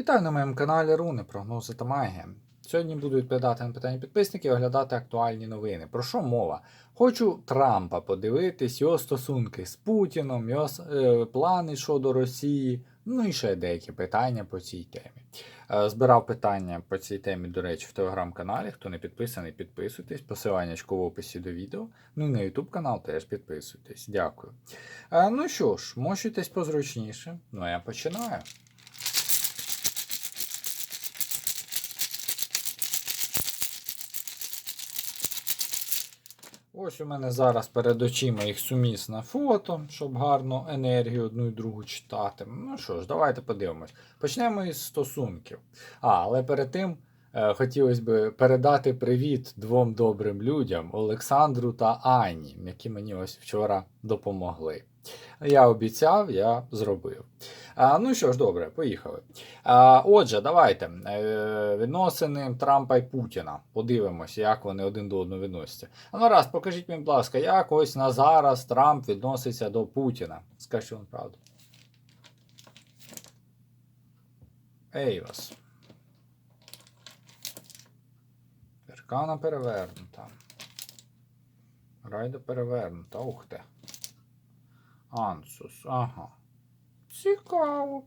Вітаю на моєму каналі Руни, прогнози та магія. Сьогодні буду відповідати на питання підписників і оглядати актуальні новини. Про що мова? Хочу Трампа подивитись, його стосунки з Путіном, його е, плани щодо Росії, ну і ще деякі питання по цій темі. Е, збирав питання по цій темі, до речі, в телеграм-каналі. Хто не підписаний, підписуйтесь. Посилання в описі до відео. Ну і на YouTube канал теж підписуйтесь. Дякую. Е, ну що ж, мощуйтесь позручніше. Ну а я починаю. Ось у мене зараз перед очима їх сумісне фото, щоб гарно енергію одну і другу читати. Ну що ж, давайте подивимось. Почнемо із стосунків. А, але перед тим е, хотілося б передати привіт двом добрим людям Олександру та Ані, які мені ось вчора допомогли. Я обіцяв, я зробив. А, ну що ж, добре, поїхали. А, отже, давайте. Е, відносини Трампа і Путіна. Подивимося, як вони один до одного відносяться. А ну раз, покажіть мені, будь ласка, як ось на зараз Трамп відноситься до Путіна. Скажіть вам правду. Ейвас. Перкана перевернута. Райда перевернута. Ух ти. Ансус, ага. Цікаво.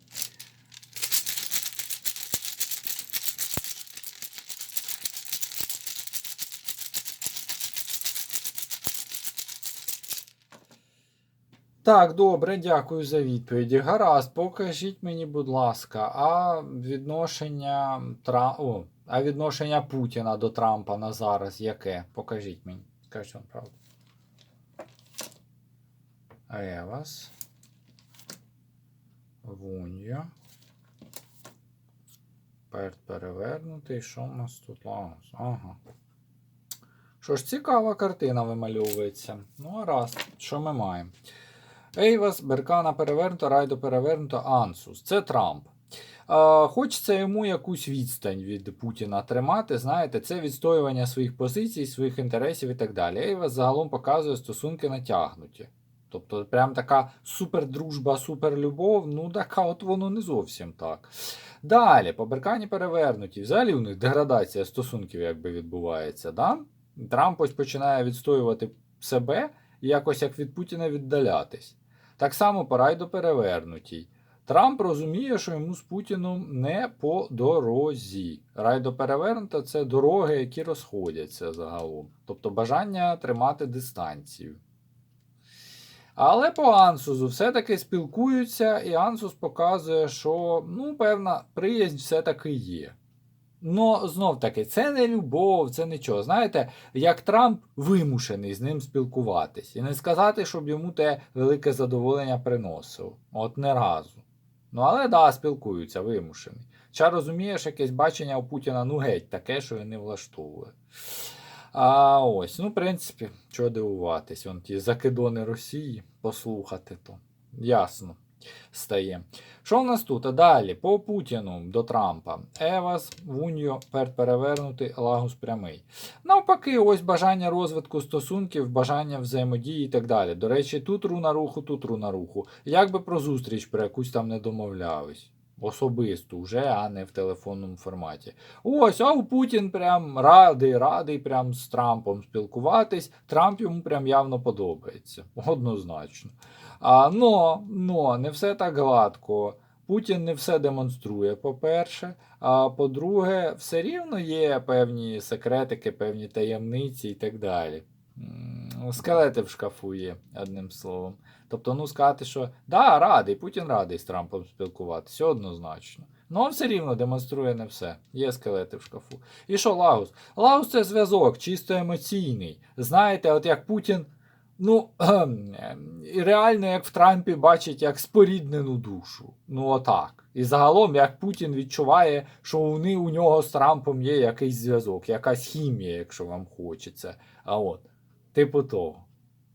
Так, добре, дякую за відповіді. Гаразд, покажіть мені, будь ласка, а відношення Тра... О, а відношення Путіна до Трампа на зараз яке? Покажіть мені. Скажіть вам правду. Евас. Вунья. Перт перевернутий. Що у нас тут Лагос? Ага. Що ж, цікава картина вимальовується. Ну, а раз, що ми маємо? Ейвас, Беркана перевернута, Райдо перевернута, Ансус. Це Трамп. Е, хочеться йому якусь відстань від Путіна тримати. Знаєте, це відстоювання своїх позицій, своїх інтересів і так далі. Ейвас загалом показує стосунки натягнуті. Тобто, прям така супердружба, суперлюбов, ну така от воно не зовсім так. Далі, по Беркані перевернуті. Взагалі у них деградація стосунків якби відбувається. Да? Трамп ось починає відстоювати себе і якось як від Путіна віддалятись. Так само по Райдо перевернутій. Трамп розуміє, що йому з Путіном не по дорозі. Райдо перевернута це дороги, які розходяться загалом. Тобто бажання тримати дистанцію. Але по Ансузу все-таки спілкуються, і Ансус показує, що ну, певна приязнь все-таки є. Ну, знов таки, це не любов, це нічого. Знаєте, як Трамп вимушений з ним спілкуватись. І не сказати, щоб йому те велике задоволення приносив. От не разу. Ну, але да, спілкуються, вимушений. Ча розумієш, якесь бачення у Путіна ну геть таке, що він не влаштовує. А ось, ну, в принципі, чого дивуватись, вон ті закидони Росії послухати, то ясно стає. Що в нас тут? А далі, по Путіну до Трампа. Евас, Вуньо, пер перевернутий, Лагус прямий. Навпаки, ось бажання розвитку стосунків, бажання взаємодії і так далі. До речі, тут руна руху, тут руна руху. Як би про зустріч про якусь там не домовлялись. Особисто вже, а не в телефонному форматі. Ось, а Путін прям радий, радий прям з Трампом спілкуватись. Трамп йому прям явно подобається. Однозначно. А, но, но, не все так гладко. Путін не все демонструє, по-перше. А по-друге, все рівно є певні секретики, певні таємниці і так далі. Скелети в шкафу є, одним словом. Тобто, ну сказати, що да, радий, Путін радий з Трампом спілкуватися, однозначно. Ну, все рівно демонструє не все. Є скелети в шкафу. І що Лагус? Лагус це зв'язок, чисто емоційний. Знаєте, от як Путін, ну реально, як в Трампі бачить як споріднену душу. Ну, отак. І загалом, як Путін відчуває, що вони у нього з Трампом є якийсь зв'язок, якась хімія, якщо вам хочеться. А от, типу того.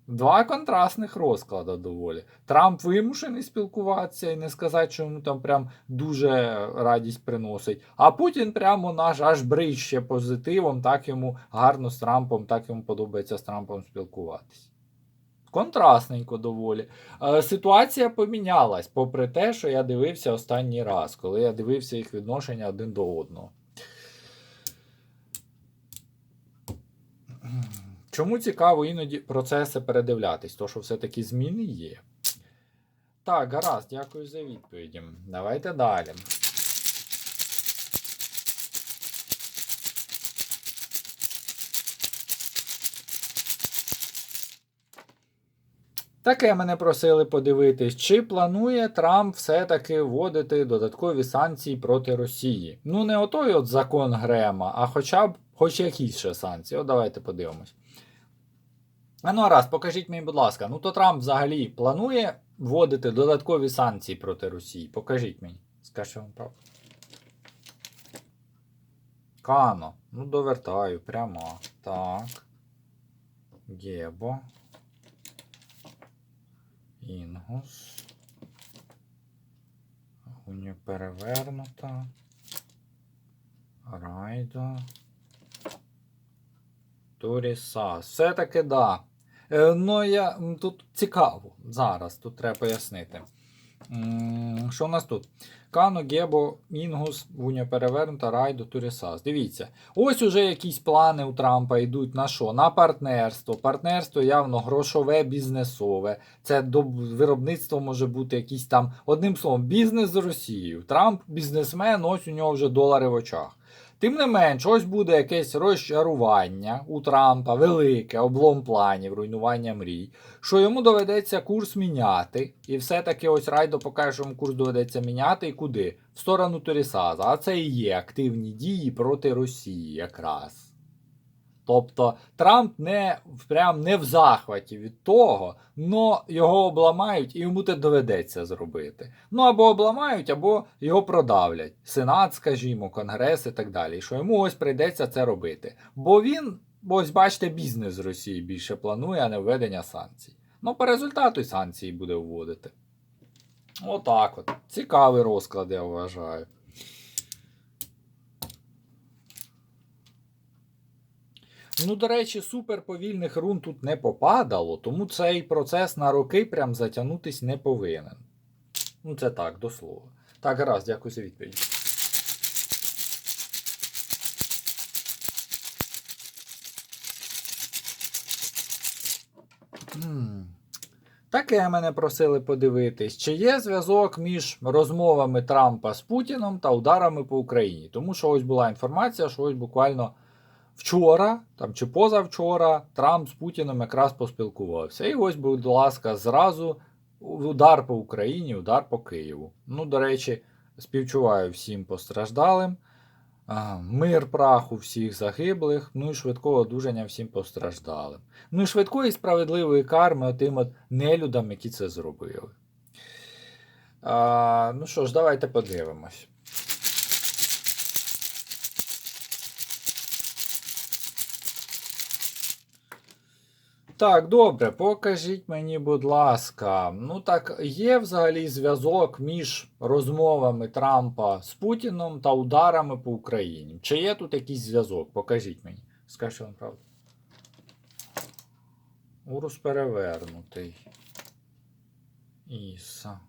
Два контрастних розклади доволі. Трамп вимушений спілкуватися і не сказати, що йому там прям дуже радість приносить. А Путін прямо наш аж брище позитивом, так йому гарно з Трампом, так йому подобається з Трампом спілкуватись. Контрастненько доволі. Е, Ситуація помінялась, попри те, що я дивився останній раз, коли я дивився їх відношення один до одного. Чому цікаво іноді процеси передивлятись, то що все-таки зміни є. Так, гаразд, дякую за відповіді. Давайте далі. Таке мене просили подивитись, чи планує Трамп все-таки вводити додаткові санкції проти Росії. Ну, не отой от закон Грема, а хоча б хоч якісь ще санкції. От давайте подивимось. А ну раз, покажіть мені, будь ласка, ну то Трамп взагалі планує вводити додаткові санкції проти Росії. Покажіть мені. Скажіть вам правду. Кано. Ну, довертаю прямо. Так. Гебо. Інгус. Уні перевернута. Райдо. Туріса. Все-таки да. Е, ну, я тут цікаво. Зараз тут треба пояснити. Що у нас тут? Кано, Гебо, Інгус, Вуня перевернута, Райдо, Турісас. Дивіться, ось уже якісь плани у Трампа йдуть на що? На партнерство. Партнерство явно грошове, бізнесове. Це до виробництво може бути якийсь там, одним словом, бізнес з Росією. Трамп бізнесмен, ось у нього вже долари в очах. Тим не менш, ось буде якесь розчарування у Трампа, велике, облом планів, руйнування мрій, що йому доведеться курс міняти, і все-таки ось Райдо покаже, що йому курс доведеться міняти і куди? В сторону Торісаза. А це і є активні дії проти Росії якраз. Тобто Трамп не прям не в захваті від того, но його обламають і йому те доведеться зробити. Ну або обламають, або його продавлять. Сенат, скажімо, Конгрес і так далі. Що йому ось прийдеться це робити. Бо він, ось бачите, бізнес з Росії більше планує, а не введення санкцій. Ну, по результату й санкції буде вводити. Отак от. Цікавий розклад, я вважаю. Ну, до речі, суперповільних рун тут не попадало, тому цей процес на роки прям затягнутись не повинен. Ну, це так, до слова. Так, гаразд, дякую за відповідь. Таке мене просили подивитись, чи є зв'язок між розмовами Трампа з Путіном та ударами по Україні. Тому що ось була інформація, що ось буквально вчора там, чи позавчора Трамп з Путіном якраз поспілкувався. І ось, будь ласка, зразу удар по Україні, удар по Києву. Ну, до речі, співчуваю всім постраждалим. Мир праху всіх загиблих, ну і швидкого одужання всім постраждалим. Ну і швидкої справедливої карми отим от нелюдам, які це зробили. А, ну що ж, давайте подивимось. Так, добре, покажіть мені, будь ласка. Ну так, є взагалі зв'язок між розмовами Трампа з Путіном та ударами по Україні? Чи є тут якийсь зв'язок? Покажіть мені. Скажіть вам правду. Урус перевернутий. Іса.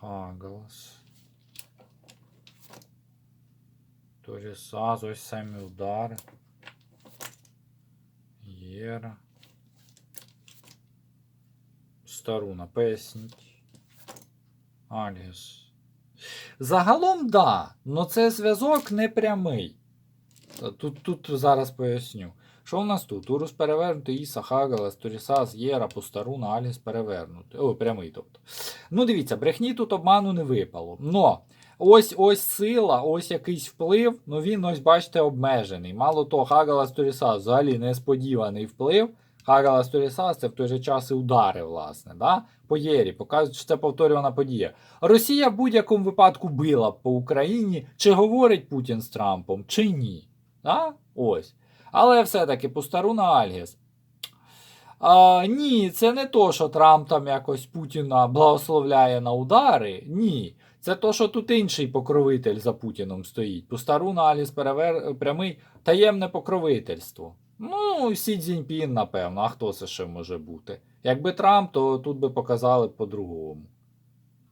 Хагалас. Торісаз, ось самі удари. Єра. Старуна, поясніть. Альгіс. Загалом, да, но це зв'язок не прямий. Тут, тут зараз поясню. Що у нас тут? Урус перевернутий, Іса, Хагалас, Торісас, Єра, Постаруна, Альгіс перевернутий. О, прямий, тобто. Ну, дивіться, брехні тут обману не випало. Но ось ось сила, ось якийсь вплив, ну він ось, бачите, обмежений. Мало того, Хагалас Торісас взагалі несподіваний вплив. Хагалас Торісас це в той же час і удари, власне. Да? По Єрі, показують, що це повторювана подія. Росія в будь-якому випадку била по Україні, чи говорить Путін з Трампом, чи ні. Да? Ось. Але все-таки Пустаруна Альгіс. А, ні, це не то, що Трамп там якось Путіна благословляє на удари. Ні. Це то, що тут інший покровитель за Путіном стоїть. Пустаруна Аліс перевер... прямий таємне покровительство. Ну, Сі Цзіньпін, напевно, а хто це ще може бути? Якби Трамп, то тут би показали по-другому.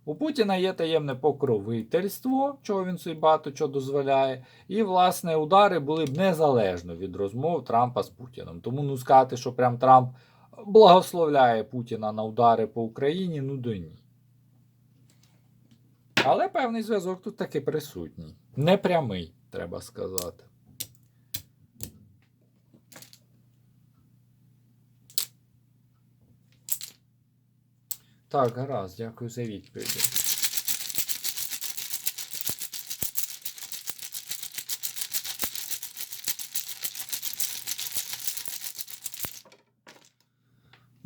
У Путіна є таємне покровительство, чого він собі багато чого дозволяє, і, власне, удари були б незалежно від розмов Трампа з Путіним. Тому ну сказати, що прям Трамп благословляє Путіна на удари по Україні, ну до ні. Але певний зв'язок тут таки присутній. Непрямий, треба сказати. Так, гаразд, дякую за відповіді.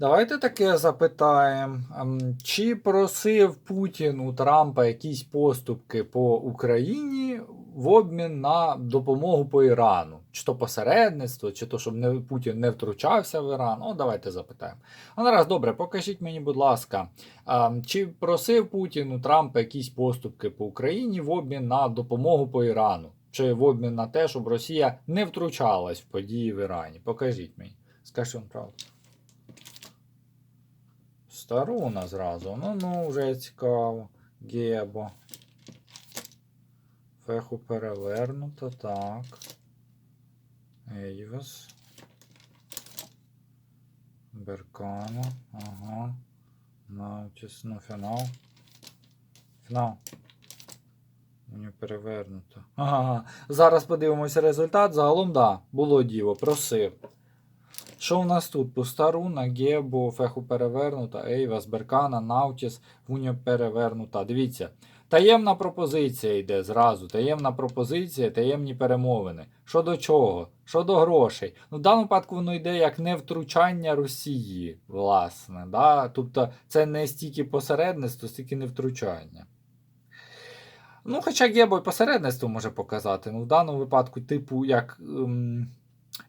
Давайте таке запитаємо. Ем, Чи просив Путін у Трампа якісь поступки по Україні в обмін на допомогу по Ірану? Чи то посередництво, чи то, щоб не, Путін не втручався в Іран? О, давайте запитаємо. А нараз, добре, покажіть мені, будь ласка, ем, чи просив Путін у Трампа якісь поступки по Україні в обмін на допомогу по Ірану? Чи в обмін на те, щоб Росія не втручалась в події в Ірані? Покажіть мені. Скажіть вам правду. Старуна зразу. Ну ну вже цікаво. Гебо. Феху перевернуто, так. Ейвес. Беркано. Ага. Наутіс. Ну, фінал. Фінал. Мені перевернуто. Ага. Зараз подивимося результат. Загалом, да, було діло, просив. Що у нас тут? Пуста руна, Гебо, Феху перевернута, Ейвас, Беркана, Наутіс, Гуньо перевернута. Дивіться. Таємна пропозиція йде зразу. Таємна пропозиція, таємні перемовини. Що до чого? Що до грошей? Ну, в даному випадку воно йде як невтручання Росії, власне. Да? Тобто це не стільки посередництво, стільки невтручання. Ну, хоча Гебо і посередництво може показати. Ну, в даному випадку, типу, як. Ем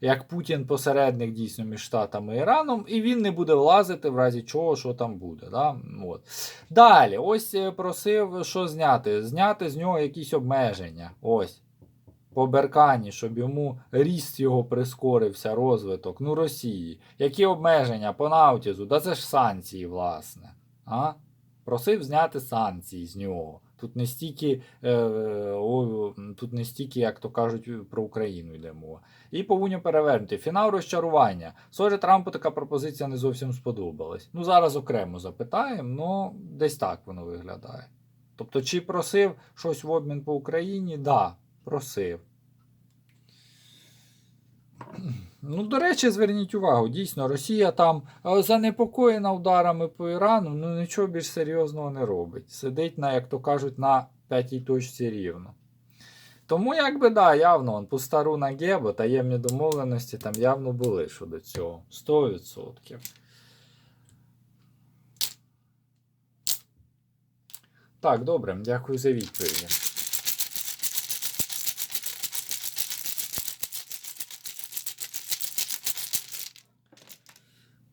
як Путін посередник дійсно між Штатами і Іраном, і він не буде влазити в разі чого, що там буде. Да? От. Далі, ось е, просив, що зняти. Зняти з нього якісь обмеження. Ось. По Беркані, щоб йому ріст його прискорився, розвиток. Ну, Росії. Які обмеження по Наутізу? Да це ж санкції, власне. А? Просив зняти санкції з нього. Тут не стільки, е, о, тут не стільки, як то кажуть, про Україну йде мова. І повинні перевернути. Фінал розчарування. Схоже, Трампу така пропозиція не зовсім сподобалась. Ну, зараз окремо запитаємо, але десь так воно виглядає. Тобто, чи просив щось в обмін по Україні? Так, да, просив. Ну, до речі, зверніть увагу, дійсно, Росія там е, занепокоєна ударами по Ірану, ну нічого більш серйозного не робить. Сидить на, як то кажуть, на п'ятій точці рівно. Тому, якби, да, явно, он, пуста руна Гебо, таємні домовленості там явно були щодо цього. 100%. Так, добре, дякую за відповіді.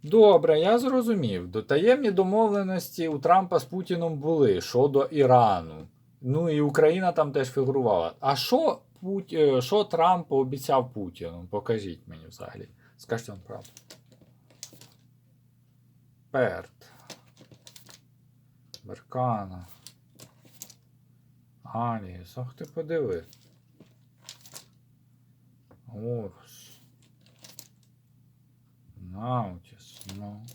Добре, я зрозумів. До таємні домовленості у Трампа з Путіном були щодо Ірану. Ну і Україна там теж фігурувала. А що Пут... е, що Трамп обіцяв Путіну? Покажіть мені взагалі. Скажіть вам правду. Перт. Беркана. Аліс. Ах ти подиви. Орус. Наутіс. Ну.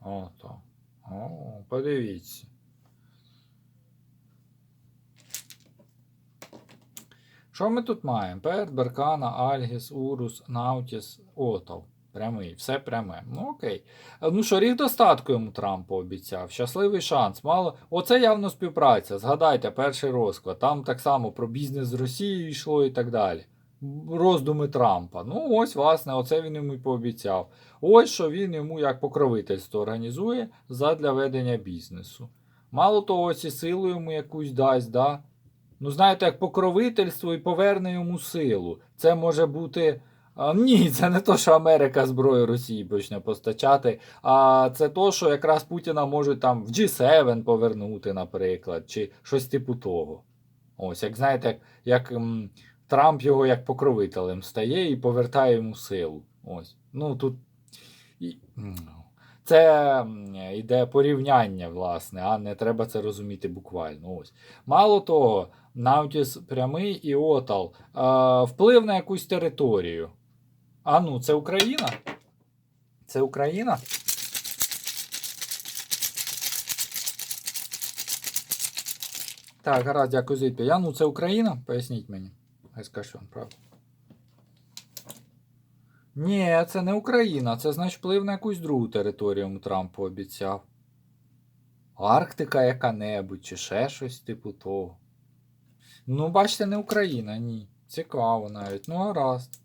Ото. О, подивіться. Що ми тут маємо? Перт, Беркана, Альгіс, Урус, Наутіс, Отов. Прямий, все пряме. Ну окей. Ну що, рік достатку йому Трампу обіцяв. Щасливий шанс. Мало. Оце явно співпраця. Згадайте, перший розклад. Там так само про бізнес з Росією йшло і так далі. Роздуми Трампа. Ну, ось, власне, оце він йому і пообіцяв. Ось що він йому як покровительство організує задля ведення бізнесу. Мало того, ось і силу йому якусь дасть, да? Ну, знаєте, як покровительство і поверне йому силу. Це може бути. А, ні, це не то, що Америка зброю Росії почне постачати, а це то, що якраз Путіна можуть там в G7 повернути, наприклад, чи щось типу того. Ось, як знаєте, як, як Трамп його як покровителем стає і повертає йому силу. Ось. Ну тут. Це йде порівняння, власне, а не треба це розуміти буквально. Ось. Мало того, Наутіс прямий і Отал е, вплив на якусь територію. А ну, це Україна? Це Україна? Так, гаразд, дякую за відповідь. А ну, це Україна? Поясніть мені. Що він правда. Ні, це не Україна. Це значить вплив на якусь другу територію Трамп пообіцяв. Арктика яка-небудь, чи ще щось типу того. Ну, бачите, не Україна, ні. Цікаво навіть. Ну, гаразд.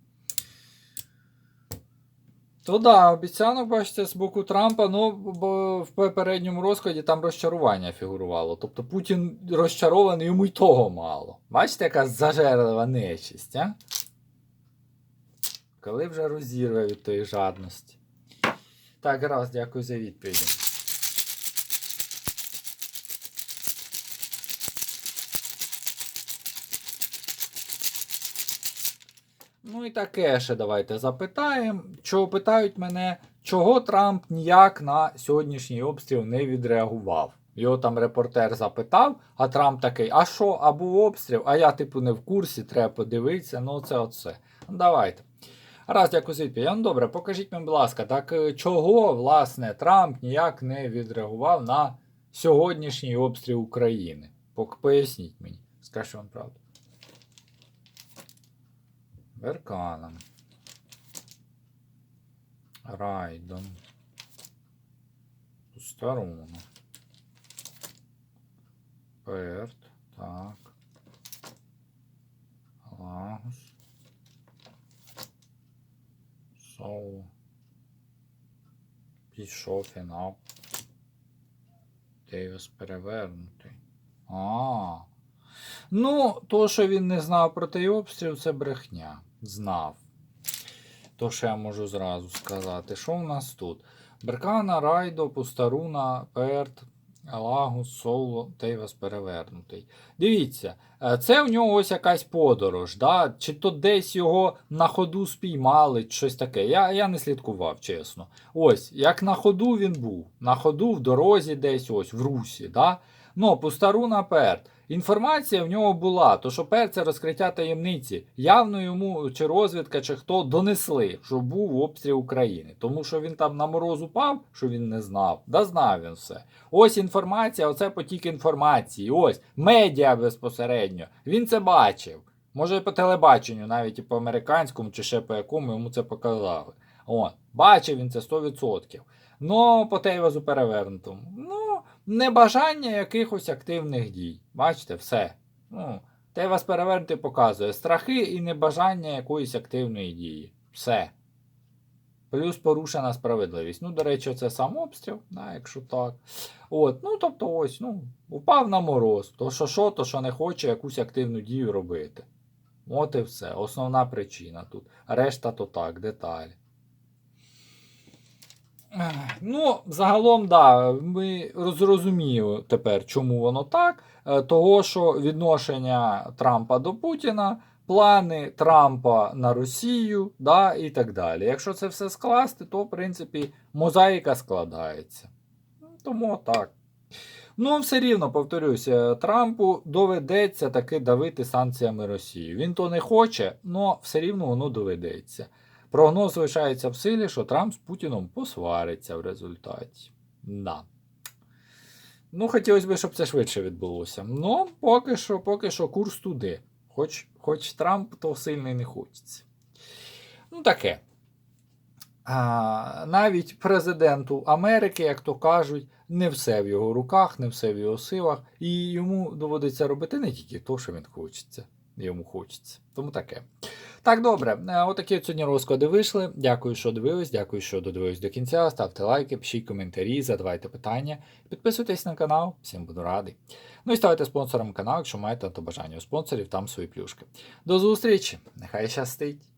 То да, обіцянок, бачите, з боку Трампа, ну, бо в попередньому розкладі там розчарування фігурувало. Тобто Путін розчарований, йому й того мало. Бачите, яка зажерлива нечисть, а? Коли вже розірве від тої жадності. Так, гаразд, дякую за відповідь. І таке ще давайте запитаємо. Чого питають мене, чого Трамп ніяк на сьогоднішній обстріл не відреагував? Його там репортер запитав, а Трамп такий: а що, а був обстріл? А я, типу, не в курсі, треба подивитися. Ну, це оце. Ну, давайте. Раз, дякую за відповідь. Ну добре, покажіть мені, будь ласка, так е, чого, власне, Трамп ніяк не відреагував на сьогоднішній обстріл України? Поясніть мені. Скажіть вам правду. Верканом. Райдом. Пустаруну. Перт. Так. Лагус. Соу. Пішов фінал. Дейвіс перевернутий. А. Ну, то, що він не знав про той обстріл, це брехня. Знав. То, що я можу зразу сказати. Що в нас тут? Беркана, Райдо, Пустаруна, Перт, Лагус, Соло, Тейвас перевернутий. Дивіться, е, це в нього ось якась подорож. Да? Чи то десь його на ходу спіймали, чи щось таке. Я, я не слідкував, чесно. Ось, як на ходу він був. На ходу в дорозі десь ось в Русі. Да? Ну, Пустаруна Перт. Інформація в нього була, то що перше це розкриття таємниці. Явно йому чи розвідка, чи хто донесли, що був обстріл України. Тому що він там на мороз упав, що він не знав. Да знав він все. Ось інформація, оце потік інформації. Ось медіа безпосередньо. Він це бачив. Може по телебаченню, навіть і по американському, чи ще по якому йому це показали. О, бачив він це 100%. Ну, по Тейвазу перевернутому. Ну, небажання якихось активних дій. Bачите, все. Ну, Тейвас перевернутий показує страхи і небажання якоїсь активної дії. Все. Плюс порушена справедливість. Ну, до речі, це сам обстріл, да, якщо так. От, ну, тобто, ось, ну, упав на мороз. То що що, то що не хоче якусь активну дію робити. От і все. Основна причина тут. Решта то так, деталі. Ну, загалом, да, ми зрозуміли тепер, чому воно так. Е, Того, що відношення Трампа до Путіна, плани Трампа на Росію, да, і так далі. Якщо це все скласти, то, в принципі, мозаїка складається. Тому так. Ну, все рівно, повторюся, Трампу доведеться таки давити санкціями Росії. Він то не хоче, але все рівно воно доведеться. Прогноз залишається в силі, що Трамп з Путіном посвариться в результаті. Да. Ну, хотілося б, щоб це швидше відбулося. Ну, поки що, поки що курс туди. Хоч, хоч Трамп то сильно і не хочеться. Ну, таке. А, навіть президенту Америки, як то кажуть, не все в його руках, не все в його силах, і йому доводиться робити не тільки то, що він хочеться. Йому хочеться. Тому таке. Так, добре. Е, Отакі от сьогодні розклади вийшли. Дякую, що дивились. Дякую, що додивились до кінця. Ставте лайки, пишіть коментарі, задавайте питання. Підписуйтесь на канал, всім буду радий. Ну і ставайте спонсором каналу, якщо маєте на то бажання у спонсорів, там свої плюшки. До зустрічі! Нехай щастить!